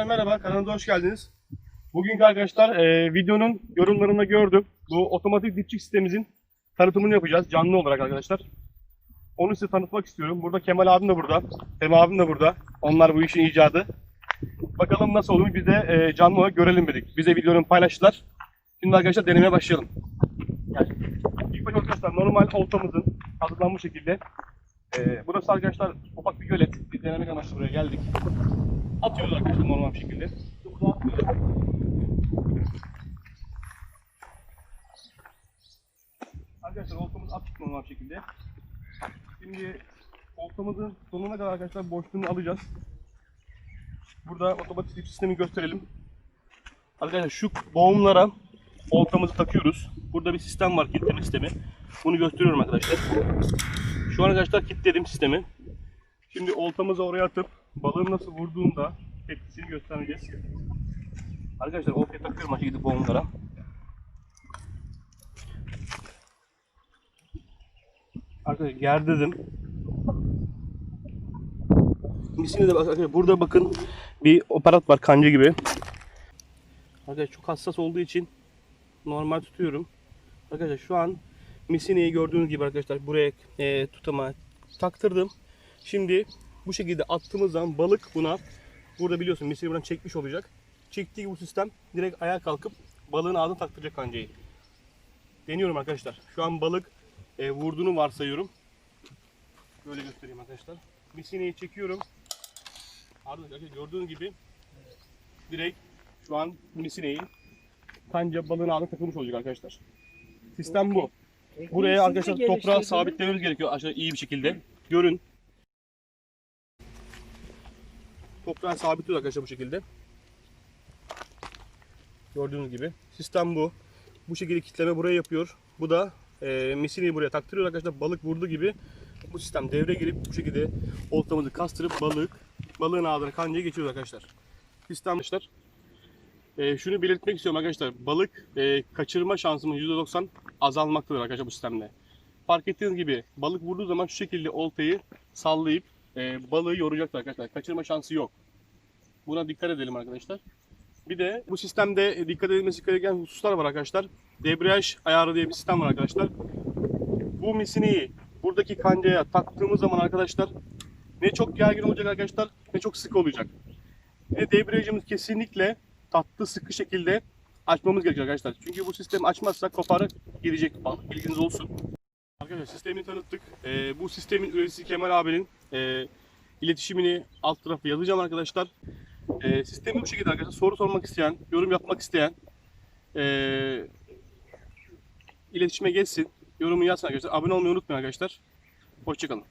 Arkadaşlar merhaba, kanalımıza hoş geldiniz. Bugünkü arkadaşlar e, videonun yorumlarında gördüm. Bu otomatik dipçik sistemimizin tanıtımını yapacağız canlı olarak arkadaşlar. Onu size tanıtmak istiyorum. Burada Kemal abim de burada, Hem abim de burada. Onlar bu işin icadı. Bakalım nasıl olur biz de e, canlı olarak görelim dedik. Bize videonun paylaştılar. Şimdi arkadaşlar denemeye başlayalım. Yani, ilk başta arkadaşlar normal oltamızın hazırlanmış şekilde. E, burası arkadaşlar ufak bir gölet. Bir denemek amaçlı buraya geldik. Atıyoruz arkadaşlar normal bir şekilde. Arkadaşlar oltamız attık normal bir şekilde. Şimdi oltamızın sonuna kadar arkadaşlar boşluğunu alacağız. Burada otomatik dip sistemi gösterelim. Arkadaşlar şu boğumlara oltamızı takıyoruz. Burada bir sistem var kilitleme sistemi. Bunu gösteriyorum arkadaşlar. Şu an arkadaşlar kilitledim sistemi. Şimdi oltamızı oraya atıp balığın nasıl vurduğunda tepkisini göstereceğiz. Arkadaşlar oltaya takıyorum açık gidip boğumlara. Arkadaşlar gerdirdim. Misini de arkadaşlar burada bakın bir aparat var kanca gibi. Arkadaşlar çok hassas olduğu için normal tutuyorum. Arkadaşlar şu an misineyi gördüğünüz gibi arkadaşlar buraya e, tutama taktırdım. Şimdi bu şekilde attığımız zaman balık buna burada biliyorsun misini buradan çekmiş olacak. Çektiği bu sistem direkt ayağa kalkıp balığın ağzına taktıracak kancayı. Deniyorum arkadaşlar. Şu an balık e, vurduğunu varsayıyorum. Böyle göstereyim arkadaşlar. Misineyi çekiyorum. Arkadaşlar gördüğünüz gibi direkt şu an misineyi kanca balığın ağzına takılmış olacak arkadaşlar. Sistem bu. Buraya arkadaşlar toprağı sabitlememiz gerekiyor aşağı iyi bir şekilde. Görün. Toprağı sabitliyoruz arkadaşlar bu şekilde. Gördüğünüz gibi. Sistem bu. Bu şekilde kitleme buraya yapıyor. Bu da e, misineyi buraya taktırıyor arkadaşlar. Balık vurdu gibi bu sistem devre girip bu şekilde oltamızı kastırıp balık balığın ağzına kancaya geçiyoruz arkadaşlar. Sistem arkadaşlar. E, şunu belirtmek istiyorum arkadaşlar. Balık e, kaçırma şansımız %90 azalmaktadır arkadaşlar bu sistemle. Fark ettiğiniz gibi balık vurduğu zaman şu şekilde oltayı sallayıp e, balığı yoracaktır arkadaşlar. Kaçırma şansı yok. Buna dikkat edelim arkadaşlar. Bir de bu sistemde dikkat edilmesi gereken hususlar var arkadaşlar. Debriyaj ayarı diye bir sistem var arkadaşlar. Bu misineyi buradaki kancaya taktığımız zaman arkadaşlar ne çok gergin olacak arkadaşlar ne çok sık olacak. Ve debriyajımız kesinlikle tatlı sıkı şekilde açmamız gerekiyor arkadaşlar. Çünkü bu sistemi açmazsak koparı gidecek balık bilginiz olsun. Arkadaşlar sistemi tanıttık. Ee, bu sistemin üreticisi Kemal abinin e, iletişimini alt tarafı yazacağım arkadaşlar. E, sistemi bu şekilde arkadaşlar. Soru sormak isteyen, yorum yapmak isteyen e, iletişime geçsin. Yorumu yazsın arkadaşlar. Abone olmayı unutmayın arkadaşlar. Hoşçakalın.